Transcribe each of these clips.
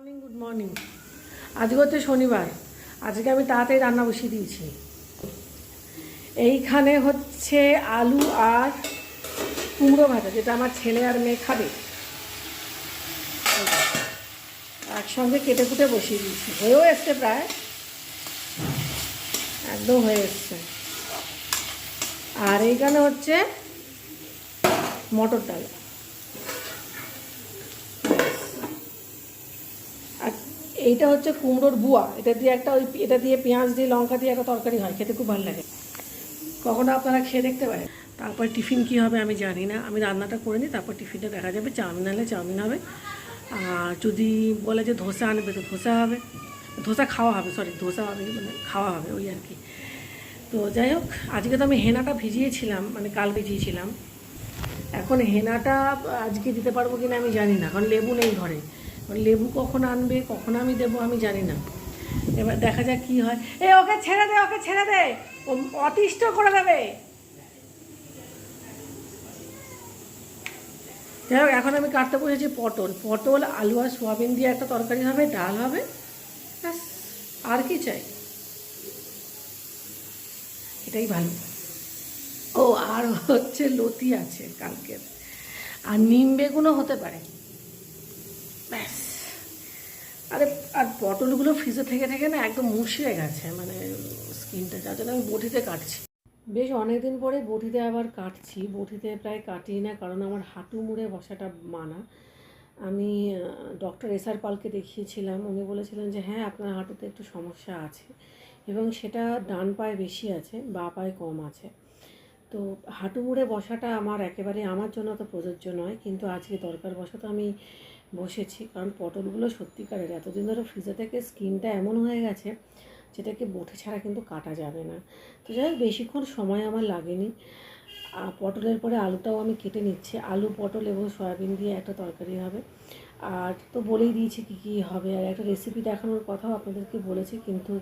Morning good morning আজকে হচ্ছে শনিবার। আজকে আমি তাড়াতাড়ি রান্না বসিয়ে দিয়েছি। এইখানে হচ্ছে আলু আর কুমড়ো ভাজা, যেটা আমার ছেলে আর মেয়ে খাবে। একসঙ্গে কেটে কুটে বসিয়ে দিয়েছি। হয়েও এসছে প্রায়। একদম হয়ে এসছে। আর এইখানে হচ্ছে মটর ডাল আর এইটা হচ্ছে কুমড়োর বুয়া। এটা দিয়ে একটা ওই এটা দিয়ে পেঁয়াজ দিয়ে লঙ্কা দিয়ে একটা তরকারি হয়, খেতে খুব ভালো লাগে। কখনো আপনারা খেয়ে দেখতে পারেন। তারপর টিফিন কী হবে আমি জানি না। আমি রান্নাটা করে নিই, তারপর টিফিনটা দেখা যাবে। চাউমিন হলে চাউমিন হবে। আর যদি বলে যে ধোসা আনবে তো ধোসা হবে। ধোসা খাওয়া হবে সরি ধোসা হবে মানে খাওয়া হবে ওই আর কি। তো যাই হোক, আজকে তো আমি হেনাটা ভিজিয়েছিলাম মানে কাল ভিজিয়েছিলাম। এখন হেনাটা আজকে দিতে পারব কিনা আমি জানি না, কারণ লেবু নেই ঘরে। লেবু কখন আনবে, কখন আমি দেবো, আমি জানি না। এবার দেখা যাক কি হয়। এ, ওকে ছেড়ে দে, ওকে ছেড়ে দে। ও অতিষ্ঠ করে দেবে। যাই হোক, এখন আমি কাটতে বসেছি পটল। পটল, আলু আর সোয়াবিন দিয়ে একটা তরকারি হবে, ডাল হবে। ব্যাস, আর কি চাই? এটাই ভালো। ও, আর হচ্ছে লতি আছে কালকের। আর নিম বেগুনও হতে পারে। ব্যাস। আরে আর পটলগুলো ফ্রিজে থেকে থেকে না একদম মুছিয়ে গেছে মানে স্কিনটা যার জন্য আমি বটিতে কাটছি। বেশ অনেকদিন পরে বটিতে আবার কাটছি। বটিতে প্রায় কাটি না কারণ আমার হাঁটু মুড়ে বসাটা মানা। আমি ডক্টর এস আর পালকে দেখিয়েছিলাম। উনি বলেছিলেন যে হ্যাঁ আপনার হাঁটুতে একটু সমস্যা আছে এবং সেটা ডান পায়ে বেশি আছে বা পায়ে কম আছে। তো হাঁটু মুড়ে বসাটা আমার একেবারে আমার জন্য তো প্রযোজ্য নয়। কিন্তু আজকে দরকার বশত আমি বসেছি, কারণ পটলগুলো সত্যিকারের এতদিন ধরে ফ্রিজে থেকে স্কিনটা এমন হয়ে গেছে যেটাকে বটে ছাড়া কিন্তু কাটা যাবে না। তো যাই হোক, বেশিক্ষণ সময় আমার লাগেনি। পটলের পরে আলুটাও আমি কেটে নিচ্ছি। আলু, পটল এবং সয়াবিন দিয়ে একটা তরকারি হবে। আর তো বলেই দিয়েছি কী কী হবে। আর একটা রেসিপি দেখানোর কথাও আপনাদেরকে বলেছি, কিন্তু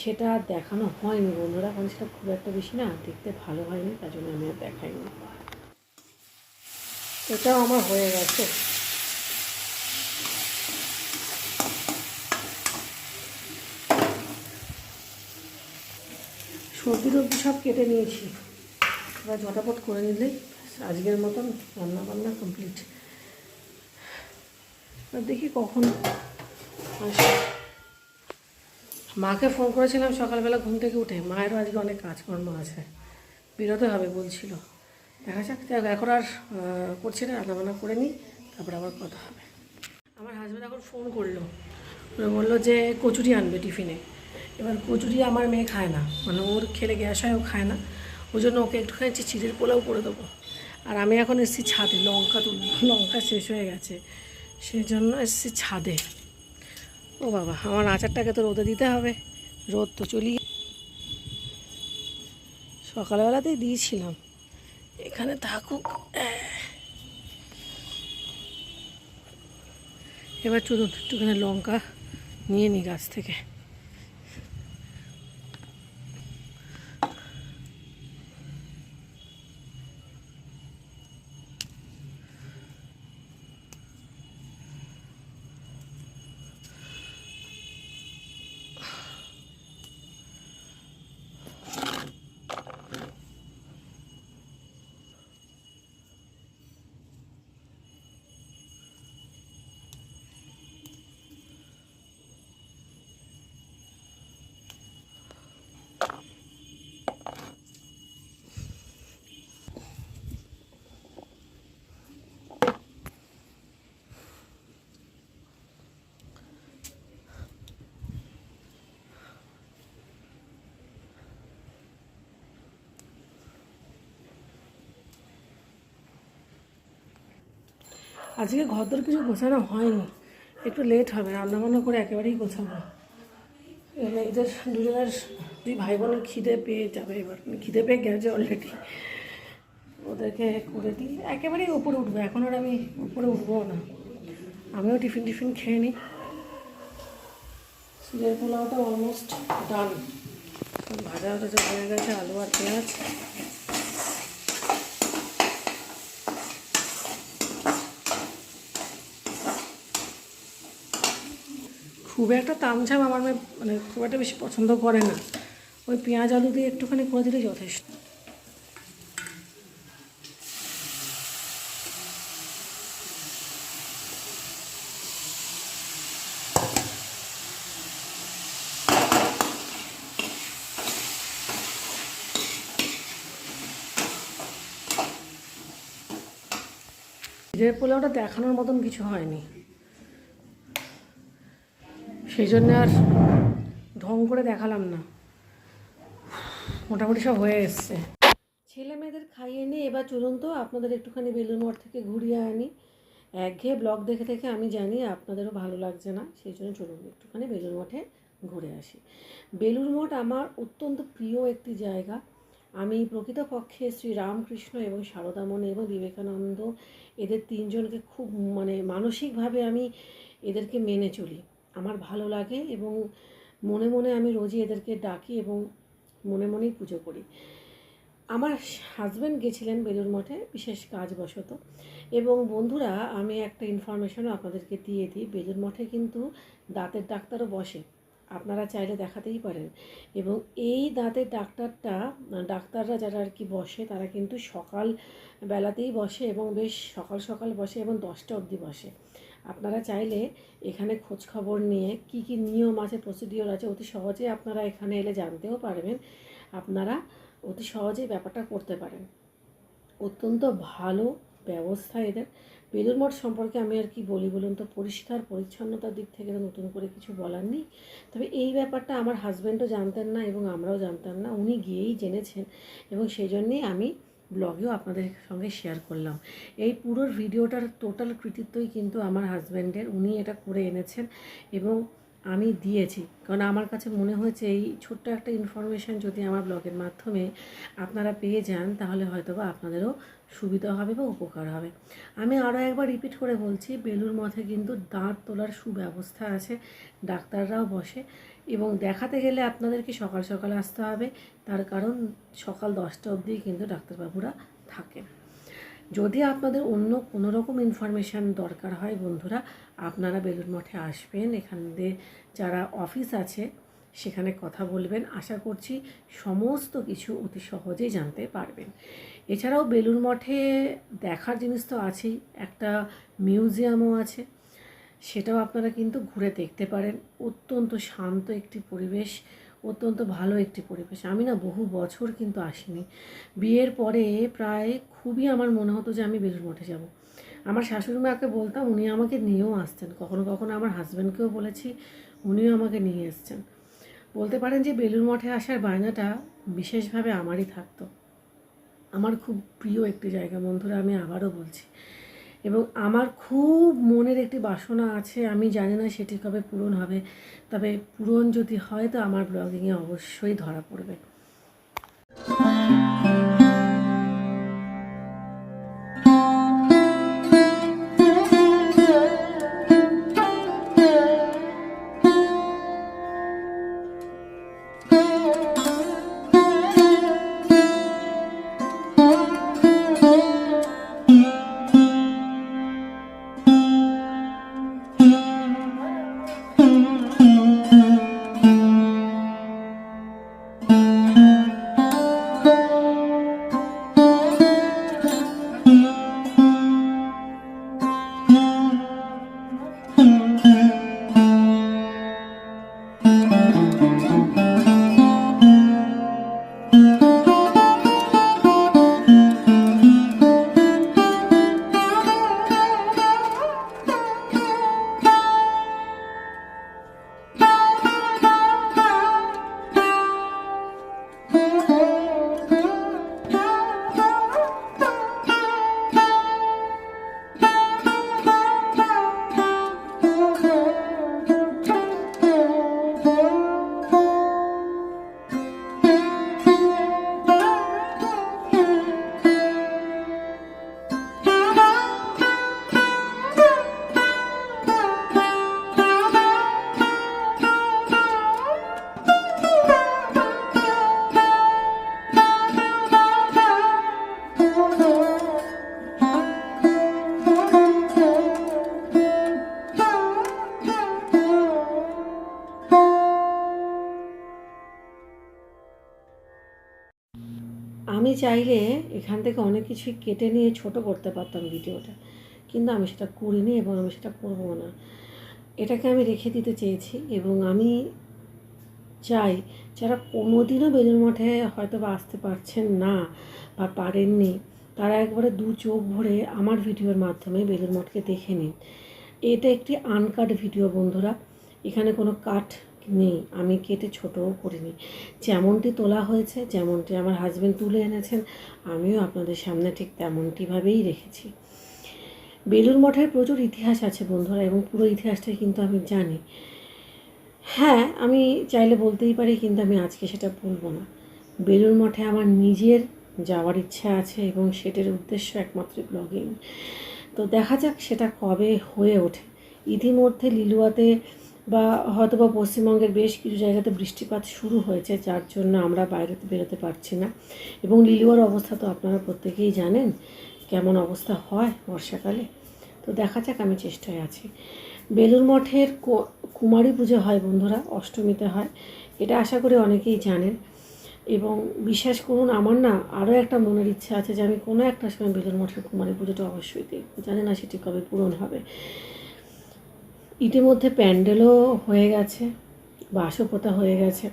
সেটা দেখানো হয়নি বন্ধুরা, কারণ সেটা খুব একটা বেশি না দেখতে ভালো হয়নি, তার জন্য আমি আর দেখাইনি। এটাও আমার হয়ে গেছে। সবজি টবজি সব কেটে নিয়েছি। এবার ঝটাপট করে নিলেই আজকের মতন রান্না বান্না কমপ্লিট দেখি কখন আসে। মাকে ফোন করেছিলাম সকালবেলা ঘুম থেকে উঠে। মায়েরও আজকে অনেক কাজকর্ম আছে। বেরোতে হবে বলছিল। দেখা যাক এখন আর করছি না, রান্নাবান্না করে নিই, তারপর আবার কথা হবে। আমার হাজব্যান্ড এখন ফোন করল। বলল যে কচুরি আনবে টিফিনে এবার কচুরি আমার মেয়ে খায় না। মানে ওর খেলে গ্যাস হয়, ও খায় না। ওই জন্য ওকে একটুখানি চিড়ের পোলাও করে দেবো। আর আমি এখন এসেছি ছাদে, লঙ্কা তুলব লঙ্কা শেষ হয়ে গেছে। সেই জন্য এসেছি ছাদে। ও বাবা, আমার আচারটাকে তো রোদে দিতে হবে। রোদ তো চলি সকালবেলাতেই দিয়েছিলাম। এখানে থাকুক। এবার চলুন, একটুখানি লঙ্কা নিয়ে নিই গাছ থেকে। আজকে ঘরদোর কিছু গোছানো হয়নি। একটু লেট হবে, রান্নাবান্না করে একেবারেই গোছাবো। এদের দুজনের দুই ভাই বোনের খিদে পেয়ে যাবে এবার। খিদে পেয়ে গেছে অলরেডি ওদেরকে করে দিই। একেবারেই উপরে উঠবো, এখন আর আমি উপরে উঠবো না। আমিও টিফিন টিফিন খেয়ে নিই। সিলের পোলাওটা অলমোস্ট ডান ভাজা ভাজা হয়ে গেছে, আলু আর পেঁয়াজ। খুব একটা তামঝাম আমার মেয়ে মানে খুব একটা বেশি পছন্দ করে না। ওই পেঁয়াজ আলু দিয়ে একটুখানি করে দিলে যথেষ্ট। জিরের পোলাওটা দেখানোর মতন কিছু হয়নি। সেই জন্য আর ঢং করে দেখালাম না। মোটামুটি সব হয়ে এসছে। ছেলে মেয়েদের খাইয়ে নিয়ে এবার চলুন তো, আপনাদের একটুখানি বেলুন মঠ থেকে ঘুরিয়ে আনি। একঘেয়ে ব্লগ দেখে দেখে আমি জানি আপনাদেরও ভালো লাগছে না, সেই জন্য চলুন একটুখানি বেলুর মঠে ঘুরে আসি। বেলুর মঠ আমার অত্যন্ত প্রিয় একটি জায়গা। আমি প্রকৃতপক্ষে শ্রী রামকৃষ্ণ এবং সারদামণি এবং বিবেকানন্দ, এদের তিনজনকে খুব মানে মানসিকভাবে আমি এদেরকে মেনে চলি। আমার ভালো লাগে এবং মনে মনে আমি রোজই এদেরকে ডাকি এবং মনে মনেই পুজো করি। আমার হাজব্যান্ড গেছিলেন বেলুর মঠে, বিশেষ কাজবশত। এবং বন্ধুরা, আমি একটা ইনফরমেশনও আপনাদেরকে দিয়ে দিই। বেলুর মঠে কিন্তু দাঁতের ডাক্তারও বসে, আপনারা চাইলে দেখাতেই পারেন। এবং এই দাঁতের ডাক্তারটা, ডাক্তাররা যারা আর কি বসে, তারা কিন্তু সকাল বেলাতেই বসে এবং বেশ সকাল সকাল বসে এবং দশটা অবধি বসে। আপনারা চাইলে এখানে খোঁজ খবর নিয়ে কি কি নিয়ম আছে প্রসিডিওর আছে, অতি সহজে আপনারা এখানে এলে জানতেও পারবেন। আপনারা অতি সহজেই ব্যাপারটা করতে পারেন। অত্যন্ত ভালো ব্যবস্থা এদের। বেলুর মঠ সম্পর্কে আমি আর কি বলি বলুন তো? পরিষ্কার, পরিচ্ছন্নতার দিক থেকে নতুন করে কিছু বলার নেই। তবে এই ব্যাপারটা আমার হাজব্যান্ডও জানতেন না এবং আমরাও জানতাম না। উনি গিয়েই জেনেছেন এবং সেই জন্যেই আমি ব্লগেও আপনাদের সঙ্গে শেয়ার করলাম। এই পুরো ভিডিওটার টোটাল কৃতিত্বই কিন্তু আমার হাজব্যান্ডের উনি এটা করে এনেছেন এবং আমি দিয়েছি। কারণ আমার কাছে মনে হয়েছে এই ছোট্ট একটা ইনফরমেশান যদি আমার ব্লগের মাধ্যমে আপনারা পেয়ে যান, তাহলে হয়তো বা আপনাদেরও সুবিধা হবে বা উপকার হবে। আমি আরও একবার রিপিট করে বলছি বেলুর মঠে কিন্তু দাঁত তোলার সুব্যবস্থা আছে, ডাক্তাররাও বসে। এবং দেখাতে গেলে আপনাদেরকে সকাল সকাল আসতে হবে, তার কারণ সকাল দশটা অবধি কিন্তু ডাক্তারবাবুরা থাকেন। যদি আপনাদের অন্য কোনো রকম ইনফরমেশান দরকার হয় বন্ধুরা, আপনারা বেলুর মঠে আসবেন। এখানে যারা অফিস আছে, সেখানে কথা বলবেন। আশা করছি সমস্ত কিছু অতি সহজেই জানতে পারবেন। এছাড়াও বেলুর মঠে দেখার জিনিস তো আছেই, একটা মিউজিয়ামও আছে। সেটাও আপনারা কিন্তু ঘুরে দেখতে পারেন। অত্যন্ত শান্ত একটি পরিবেশ। অত্যন্ত ভালো একটি পরিবেশ। আমি না বহু বছর কিন্তু আসিনি। বিয়ের পরে প্রায় খুবই আমার মনে হতো যে আমি বেলুর মঠে যাব। আমার শাশুড়ি মাকে বলতাম, উনি আমাকে নিয়েও আসতেন কখনো কখনো আমার হাজব্যান্ডকেও বলেছি, উনিও আমাকে নিয়ে এসছেন। বলতে পারেন যে বেলুর মঠে আসার বায়নাটা বিশেষভাবে আমারই থাকতো। আমার খুব প্রিয় একটি জায়গা। বন্ধুরা, আমি আবারও বলছি এবং আমার খুব মনের একটি বাসনা আছে, আমি জানি না সেটি কবে পূরণ হবে, তবে পূরণ যদি হয় তো আমার ব্লগিংয়ে অবশ্যই ধরা পড়বে। চাইলে এখান থেকে অনেক কিছুই কেটে নিয়ে ছোট করতে পারতাম ভিডিওটা। কিন্তু আমি সেটা করিনি এবং আমি সেটা করব না। এটাকে আমি রেখে দিতে চেয়েছি এবং আমি চাই যারা কোনোদিনও বেলুর মঠে হয়তো বা আসতে পারছেন না বা পারেননি, তারা একবারে দু চোখ ভরে আমার ভিডিওর মাধ্যমে বেলুর মঠকে দেখে নিন। এটা একটি আনকাট ভিডিও বন্ধুরা। এখানে কোনো কাট নেই, আমি কেটে ছোটও করিনি। যেমনটি তোলা হয়েছে, যেমনটি আমার হাজব্যান্ড তুলে এনেছেন, আমিও আপনাদের সামনে ঠিক তেমনটিভাবেই রেখেছি। বেলুর মঠের প্রচুর ইতিহাস আছে বন্ধুরা, এবং পুরো ইতিহাসটাই কিন্তু আমি জানি। হ্যাঁ আমি চাইলে বলতেই পারি, কিন্তু আমি আজকে সেটা বলব না। বেলুর মঠে আমার নিজের যাওয়ার ইচ্ছা আছে, এবং সেটার উদ্দেশ্য একমাত্র ব্লগিং তো দেখা যাক সেটা কবে হয়ে ওঠে। ইতিমধ্যে লিলুয়াতে বা হয়তো বা পশ্চিমবঙ্গের বেশ কিছু জায়গাতে বৃষ্টিপাত শুরু হয়েছে, যার জন্য আমরা বাইরেতে বেরোতে পারছি না। এবং লিলুয়ার অবস্থা তো আপনারা প্রত্যেকেই জানেন, কেমন অবস্থা হয় বর্ষাকালে। তো দেখা যাক, আমি চেষ্টায় আছি। বেলুর মঠের কুমারী পুজো হয় বন্ধুরা, অষ্টমীতে হয়, এটা আশা করি অনেকেই জানেন। এবং বিশ্বাস করুন, আমার না আরও একটা মনের ইচ্ছা আছে যে আমি কোনো একটা সময় বেলুর মঠের কুমারী পুজোটা অবশ্যই দেখব। জানি না সেটি কবে পূরণ হবে। ইতিমধ্যে প্যান্ডেলও হয়ে গেছে বাসও পোতা হয়ে গেছে।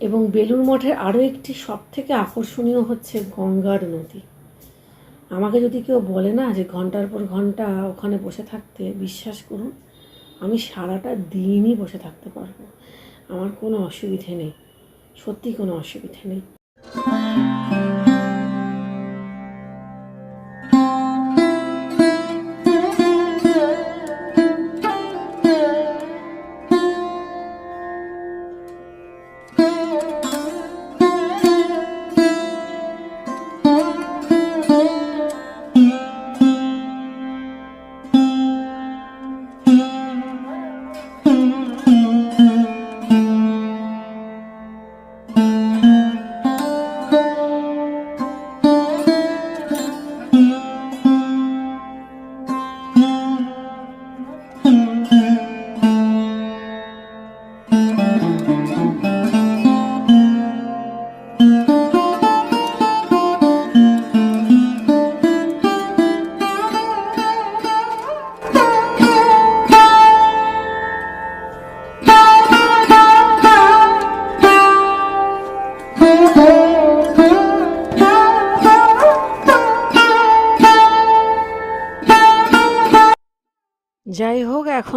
এবং বেলুর মঠের আরও একটি সব থেকে আকর্ষণীয় হচ্ছে গঙ্গার নদী। আমাকে যদি কেউ বলে না যে ঘণ্টার পর ঘণ্টা ওখানে বসে থাকতে, বিশ্বাস করুন, আমি সারাটা দিনই বসে থাকতে পারব। আমার কোনো অসুবিধে নেই, সত্যি কোনো অসুবিধে নেই।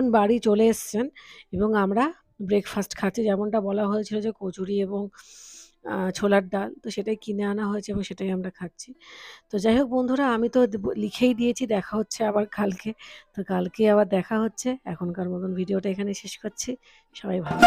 এখন বাড়ি চলে এসছেন এবং আমরা ব্রেকফাস্ট খাচ্ছি। যেমনটা বলা হয়েছিল যে কচুরি এবং ছোলার ডাল, তো সেটাই কিনে আনা হয়েছে এবং সেটাই আমরা খাচ্ছি। তো যাই হোক বন্ধুরা, আমি তো লিখেই দিয়েছি, দেখা হচ্ছে আবার কালকে। তো কালকে আবার দেখা হচ্ছে। এখনকার মতন ভিডিওটা এখানে শেষ করছি। সবাই ভালো।